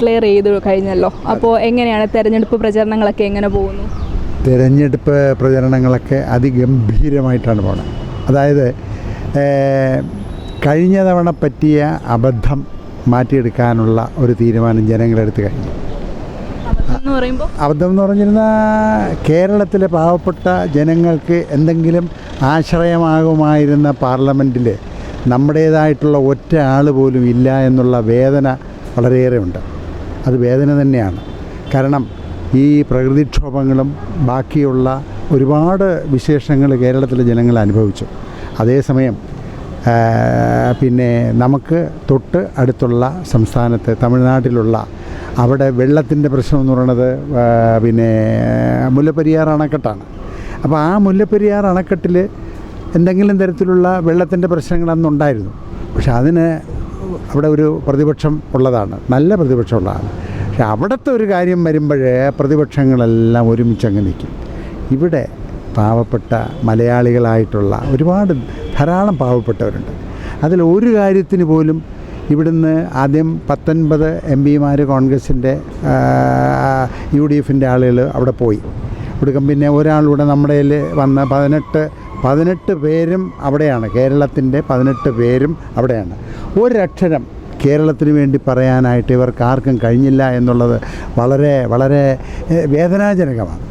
Declare ചെയ്ത് കഴിഞ്ഞല്ലോ. അപ്പോൾ എങ്ങനെയാണ് തെരഞ്ഞെടുപ്പ് പ്രചരണങ്ങളൊക്കെ എങ്ങനെ പോകുന്നു? തിരഞ്ഞെടുപ്പ് പ്രചരണങ്ങളൊക്കെ അതിഗംഭീരമായിട്ടാണ് പോകുന്നത് അതായത് കഴിഞ്ഞ തവണ പറ്റിയ അബദ്ധം മാറ്റിയെടുക്കാനുള്ള ഒരു തീരുമാനം ജനങ്ങളെടുത്ത് കഴിഞ്ഞു. അബദ്ധം എന്ന് പറഞ്ഞിരുന്ന കേരളത്തിലെ പാവപ്പെട്ട ജനങ്ങൾക്ക് എന്തെങ്കിലും ആശ്രയമാകുമായിരുന്ന പാർലമെന്റിൽ നമ്മുടേതായിട്ടുള്ള ഒറ്റ ആൾ പോലും ഇല്ല എന്നുള്ള വേദന വളരെയേറെ ഉണ്ട് അത് വേദന തന്നെയാണ്. കാരണം ഈ പ്രകൃതിക്ഷോഭങ്ങളും ബാക്കിയുള്ള ഒരുപാട് വിശേഷങ്ങൾ കേരളത്തിലെ ജനങ്ങൾ അനുഭവിച്ചു. അതേസമയം പിന്നെ നമുക്ക് തൊട്ട് അടുത്തുള്ള സംസ്ഥാനത്ത് തമിഴ്നാട്ടിലുള്ള അവിടെ വെള്ളത്തിന്റെ പ്രശ്നം എന്ന് പറയുന്നത് പിന്നെ മുല്ലപ്പെരിയാർ അണക്കെട്ടാണ്. അപ്പോൾ ആ മുല്ലപ്പെരിയാർ അണക്കെട്ടിൽ എന്തെങ്കിലും തരത്തിലുള്ള വെള്ളത്തിന്റെ പ്രശ്നങ്ങൾ അന്നുണ്ടായിരുന്നു പക്ഷെ അതിന് അവിടെ ഒരു പ്രതിപക്ഷം ഉള്ളതാണ്. നല്ല പ്രതിപക്ഷം ഉള്ളതാണ്. പക്ഷെ അവിടുത്തെ ഒരു കാര്യം വരുമ്പോഴേ പ്രതിപക്ഷങ്ങളെല്ലാം ഒരുമിച്ച് ഒരുമിച്ചങ്ങ് നിൽക്കും. ഇവിടെ പാവപ്പെട്ട മലയാളികളായിട്ടുള്ള ഒരുപാട് ധാരാളം പാവപ്പെട്ടവരുണ്ട്. അതിൽ ഒരു കാര്യത്തിന് പോലും ഇവിടുന്ന് ആദ്യം പത്തൊൻപത് എം പിമാർ കോൺഗ്രസിന്റെ യു ഡി എഫിന്റെ ആളുകൾ അവിടെ പോയി. ഒടുക്കം പിന്നെ ഒരാളിവിടെ നമ്മുടെ വന്ന പതിനെട്ട് പതിനെട്ട് പേരും അവിടെയാണ്. കേരളത്തിന്റെ പതിനെട്ട് പേരും അവിടെയാണ്. ഒരക്ഷരം കേരളത്തിന് വേണ്ടി പറയാനായിട്ട് ഇവർക്ക് ആർക്കും കഴിഞ്ഞില്ല എന്നുള്ളത് വളരെ വളരെ വേദനാജനകമാണ്.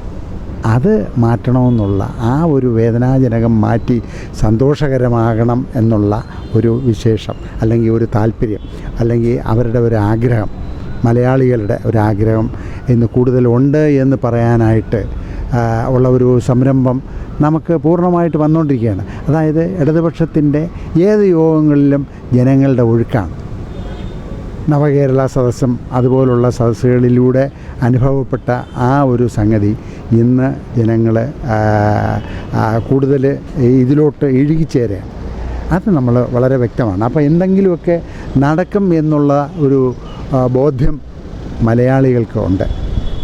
അത് മാറ്റണമെന്നുള്ള ആ ഒരു വേദനാജനകം മാറ്റി സന്തോഷകരമാകണം എന്നുള്ള ഒരു വിശേഷം അല്ലെങ്കിൽ ഒരു താല്പര്യം അല്ലെങ്കിൽ അവരുടെ ഒരു ആഗ്രഹം മലയാളികളുടെ ഒരാഗ്രഹം ഇന്ന് കൂടുതലുണ്ട് എന്ന് പറയാനായിട്ട് ഉള്ള ഒരു സംരംഭം നമുക്ക് പൂർണമായിട്ട് വന്നുകൊണ്ടിരിക്കുകയാണ്. അതായത് ഇടതുപക്ഷത്തിന്റെ ഏത് യോഗങ്ങളിലും ജനങ്ങളുടെ ഒഴുക്കാണ്. നവകേരള സദസ്സും അതുപോലുള്ള സദസ്സുകളിലൂടെ അനുഭവപ്പെട്ട ആ ഒരു സംഗതി ഇന്ന് ജനങ്ങൾ കൂടുതൽ ഇതിലോട്ട് ഇഴുകിച്ചേരുകയാണ് അത് നമ്മൾ വളരെ വ്യക്തമാണ്. അപ്പോൾ എന്തെങ്കിലുമൊക്കെ നടക്കും എന്നുള്ള ഒരു ബോധ്യം മലയാളികൾക്ക് ഉണ്ട്.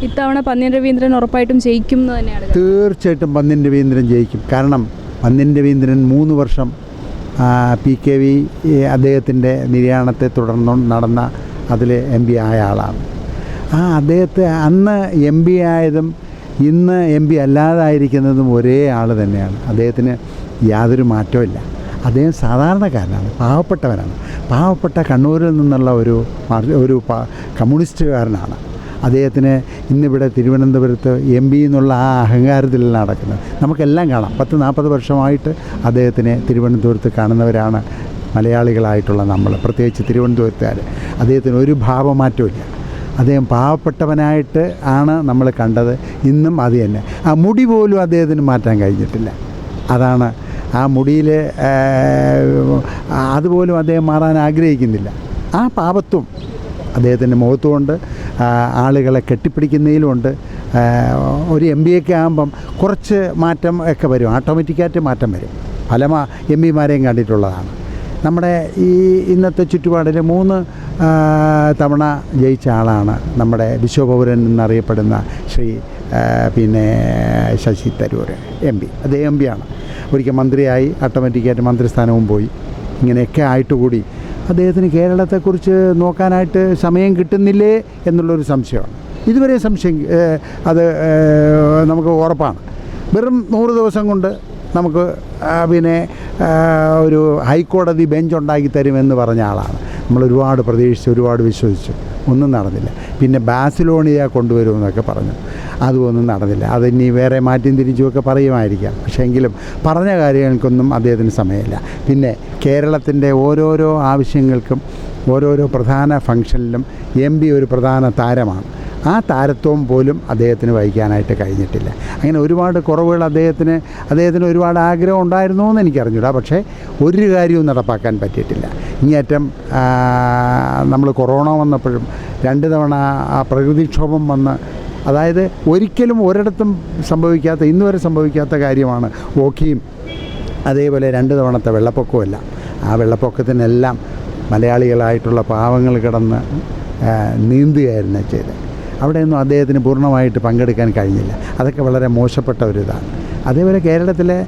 ഇത്തവണ പന്ന്യൻ രവീന്ദ്രൻ ഉറപ്പായിട്ടും ജയിക്കും തീർച്ചയായിട്ടും പന്ന്യൻ രവീന്ദ്രൻ ജയിക്കും. കാരണം പന്ന്യൻ രവീന്ദ്രൻ മൂന്ന് വർഷം പി കെ വി അദ്ദേഹത്തിന്റെ നിര്യാണത്തെ തുടർന്ന് നടന്ന അതിൽ എം പി ആയ ആളാണ്. ആ അദ്ദേഹത്തെ അന്ന് എം പി ആയതും ഇന്ന് എം പി അല്ലാതായിരിക്കുന്നതും ഒരേ ആൾ തന്നെയാണ്. അദ്ദേഹത്തിന് യാതൊരു മാറ്റവും അദ്ദേഹം സാധാരണക്കാരനാണ് പാവപ്പെട്ടവനാണ്. പാവപ്പെട്ട കണ്ണൂരിൽ നിന്നുള്ള ഒരു ഒരു കമ്മ്യൂണിസ്റ്റുകാരനാണ്. അദ്ദേഹത്തിന് ഇന്നിവിടെ തിരുവനന്തപുരത്ത് എം പി എന്നുള്ള ആ അഹങ്കാരത്തിൽ നടക്കുന്നത്. നമുക്കെല്ലാം കാണാം. പത്ത് നാൽപ്പത് വർഷമായിട്ട് അദ്ദേഹത്തിനെ തിരുവനന്തപുരത്ത് കാണുന്നവരാണ് മലയാളികളായിട്ടുള്ള നമ്മൾ പ്രത്യേകിച്ച് തിരുവനന്തപുരത്തുകാർ അദ്ദേഹത്തിന് ഒരു ഭാവമാറ്റമില്ല അദ്ദേഹം പാവപ്പെട്ടവനായിട്ട് ആണ് നമ്മൾ കണ്ടത്. ഇന്നും അത് തന്നെ. ആ മുടി പോലും അദ്ദേഹത്തിന് മാറ്റാൻ കഴിഞ്ഞിട്ടില്ല. അതാണ് ആ മുടിയിൽ അതുപോലും അദ്ദേഹം മാറാൻ ആഗ്രഹിക്കുന്നില്ല. ആ പാപത്വം അദ്ദേഹത്തിന്റെ മുഖത്തുമുണ്ട്. ആളുകളെ കെട്ടിപ്പിടിക്കുന്നതിലുമുണ്ട്. ഒരു എം ബി ഒക്കെ ആകുമ്പം കുറച്ച് മാറ്റം ഒക്കെ വരും. ഓട്ടോമാറ്റിക്കായിട്ട് മാറ്റം വരും. പല എം പിമാരെയും കണ്ടിട്ടുള്ളതാണ്. നമ്മുടെ ഈ ഇന്നത്തെ ചുറ്റുപാടിൽ മൂന്ന് തവണ ജയിച്ച ആളാണ് നമ്മുടെ വിശ്വപൗരൻ എന്നറിയപ്പെടുന്ന ശ്രീ പിന്നെ ശശി തരൂർ എം പി അദ്ദേഹം എം പിയാണ് ഒരിക്കൽ മന്ത്രിയായി ഓട്ടോമാറ്റിക്കായിട്ട് മന്ത്രിസ്ഥാനവും പോയി. ഇങ്ങനെയൊക്കെ ആയിട്ട് കൂടി അദ്ദേഹത്തിന് കേരളത്തെക്കുറിച്ച് നോക്കാനായിട്ട് സമയം കിട്ടുന്നില്ലേ എന്നുള്ളൊരു സംശയമാണ്. ഇതുവരെ സംശയം അത് നമുക്ക് ഉറപ്പാണ്. വെറും നൂറ് ദിവസം കൊണ്ട് നമുക്ക് പിന്നെ ഒരു ഹൈക്കോടതി ബെഞ്ച് ഉണ്ടാക്കി തരുമെന്ന് പറഞ്ഞ ആളാണ്. നമ്മൾ ഒരുപാട് പ്രതീക്ഷിച്ച് ഒരുപാട് വിശ്വസിച്ചു. ഒന്നും നടന്നില്ല. പിന്നെ ബാസിലോണിയ കൊണ്ടുവരുമെന്നൊക്കെ പറഞ്ഞു. അതുമൊന്നും നടന്നില്ല. അതിനി വേറെ മാറ്റിയും തിരിച്ചുമൊക്കെ പറയുമായിരിക്കാം. പക്ഷേ എങ്കിലും പറഞ്ഞ കാര്യങ്ങൾക്കൊന്നും അദ്ദേഹത്തിന് സമയമില്ല. പിന്നെ കേരളത്തിന്റെ ഓരോരോ ആവശ്യങ്ങൾക്കും ഓരോരോ പ്രധാന ഫംഗ്ഷനിലും എം പി ഒരു പ്രധാന താരമാണ്. ആ താരത്വം പോലും അദ്ദേഹത്തിന് വഹിക്കാനായിട്ട് കഴിഞ്ഞിട്ടില്ല. അങ്ങനെ ഒരുപാട് കുറവുകൾ അദ്ദേഹത്തിന് അദ്ദേഹത്തിന് ഒരുപാട് ആഗ്രഹം ഉണ്ടായിരുന്നു എന്ന് എനിക്കറിഞ്ഞൂടാ. പക്ഷേ ഒരു കാര്യവും നടപ്പാക്കാൻ പറ്റിയിട്ടില്ല. ഇങ്ങേറ്റം നമ്മൾ കൊറോണ വന്നപ്പോഴും രണ്ട് തവണ ആ പ്രകൃതിക്ഷോഭം വന്ന് അതായത് ഒരിക്കലും ഒരിടത്തും സംഭവിക്കാത്ത ഇന്ന് വരെ സംഭവിക്കാത്ത കാര്യമാണ് ഓക്കിയും അതേപോലെ രണ്ട് തവണത്തെ വെള്ളപ്പൊക്കവുമല്ല. ആ വെള്ളപ്പൊക്കത്തിനെല്ലാം മലയാളികളായിട്ടുള്ള പാവങ്ങൾ കിടന്ന് നീന്തുകയായിരുന്നു ചെയ്തത്. അവിടെയൊന്നും അദ്ദേഹത്തിന് പൂർണമായിട്ട് പങ്കെടുക്കാൻ കഴിഞ്ഞില്ല. അതൊക്കെ വളരെ മോശപ്പെട്ട ഒരു ഇതാണ്. അതേപോലെ കേരളത്തിലെ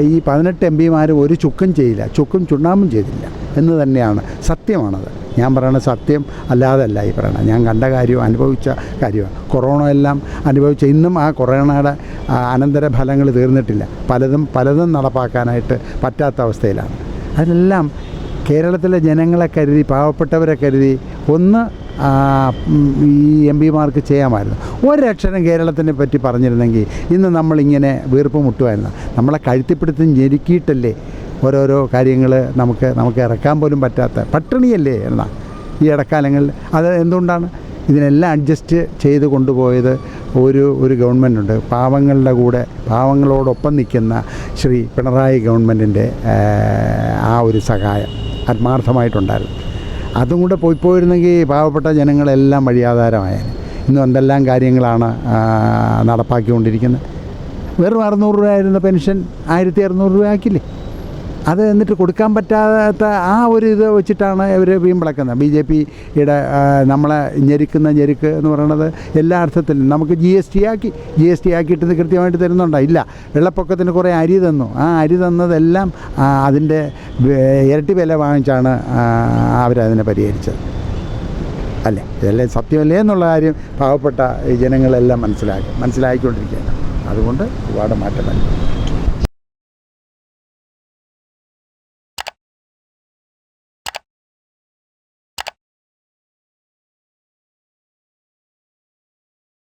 ഈ പതിനെട്ട് എം ഒരു ചുക്കും ചെയ്യില്ല. ചുക്കും ചുണ്ണാമ്പും ചെയ്തില്ല. എന്ന് തന്നെയാണ്. സത്യമാണത്. ഞാൻ പറയണ സത്യം അല്ലാതല്ല ഈ പറയണത്. ഞാൻ കണ്ട കാര്യവും അനുഭവിച്ച കാര്യമാണ്. കൊറോണ എല്ലാം അനുഭവിച്ച ഇന്നും ആ കൊറോണയുടെ അനന്തര ഫലങ്ങൾ തീർന്നിട്ടില്ല. പലതും പലതും നടപ്പാക്കാനായിട്ട് പറ്റാത്ത അവസ്ഥയിലാണ്. അതിനെല്ലാം കേരളത്തിലെ ജനങ്ങളെ കരുതി പാവപ്പെട്ടവരെ കരുതി ഒന്ന് ഈ എം പിമാർക്ക് ചെയ്യാമായിരുന്നു. ഒരക്ഷരം കേരളത്തിനെ പറ്റി പറഞ്ഞിരുന്നെങ്കിൽ ഇന്ന് നമ്മളിങ്ങനെ വീർപ്പ് മുട്ടുമായിരുന്നു. നമ്മളെ കഴുത്തിപ്പിടുത്തും ഞെരുക്കിയിട്ടല്ലേ ഓരോരോ കാര്യങ്ങൾ നമുക്ക് നമുക്ക് ഇറക്കാൻ പോലും പറ്റാത്ത പട്ടിണിയല്ലേ എന്നാ ഈ ഇടക്കാലങ്ങളിൽ. അത് എന്തുകൊണ്ടാണ്? ഇതിനെല്ലാം അഡ്ജസ്റ്റ് ചെയ്ത് കൊണ്ടുപോയത് ഒരു ഒരു ഗവൺമെന്റുണ്ട് പാവങ്ങളുടെ കൂടെ പാവങ്ങളോടൊപ്പം നിൽക്കുന്ന ശ്രീ പിണറായി ഗവൺമെന്റിന്റെ ആ ഒരു സഹായം ആത്മാർത്ഥമായിട്ടുണ്ടായിരുന്നു. അതും കൂടെ പോയി പോയിരുന്നെങ്കിൽ പാവപ്പെട്ട ജനങ്ങളെല്ലാം വഴിയാധാരമായേനെ. ഇന്നും എന്തെല്ലാം കാര്യങ്ങളാണ് നടപ്പാക്കിക്കൊണ്ടിരിക്കുന്നത്? വെറും അറുന്നൂറ് രൂപ ആയിരുന്ന പെൻഷൻ ആയിരത്തി അറുന്നൂറ് രൂപ ആക്കില്ലേ? അത് എന്നിട്ട് കൊടുക്കാൻ പറ്റാത്ത ആ ഒരു ഇത് വെച്ചിട്ടാണ് ഇവർ വീമ്പിളക്കുന്നത് ബി ജെ പിയുടെ നമ്മളെ ഞെരുക്കുന്ന ഞെരുക്ക് എന്ന് പറയുന്നത് എല്ലാ അർത്ഥത്തിലും. നമുക്ക് ജി എസ് ടി ആക്കി ജി എസ് ടി ആക്കിയിട്ട് കൃത്യമായിട്ട് തരുന്നുണ്ടോ? ഇല്ല. വെള്ളപ്പൊക്കത്തിന് കുറേ അരി തന്നു. ആ അരി തന്നതെല്ലാം അതിന്റെ ഇരട്ടി വില വാങ്ങിച്ചാണ് അവരതിനെ പരിഹരിച്ചത്. അല്ലേ? ഇതല്ലേ സത്യമല്ലേ എന്നുള്ള കാര്യം പാവപ്പെട്ട ജനങ്ങളെല്ലാം മനസ്സിലാക്കി മനസ്സിലാക്കിക്കൊണ്ടിരിക്കുകയാണ് അതുകൊണ്ട് ഒരുപാട് മാറ്റം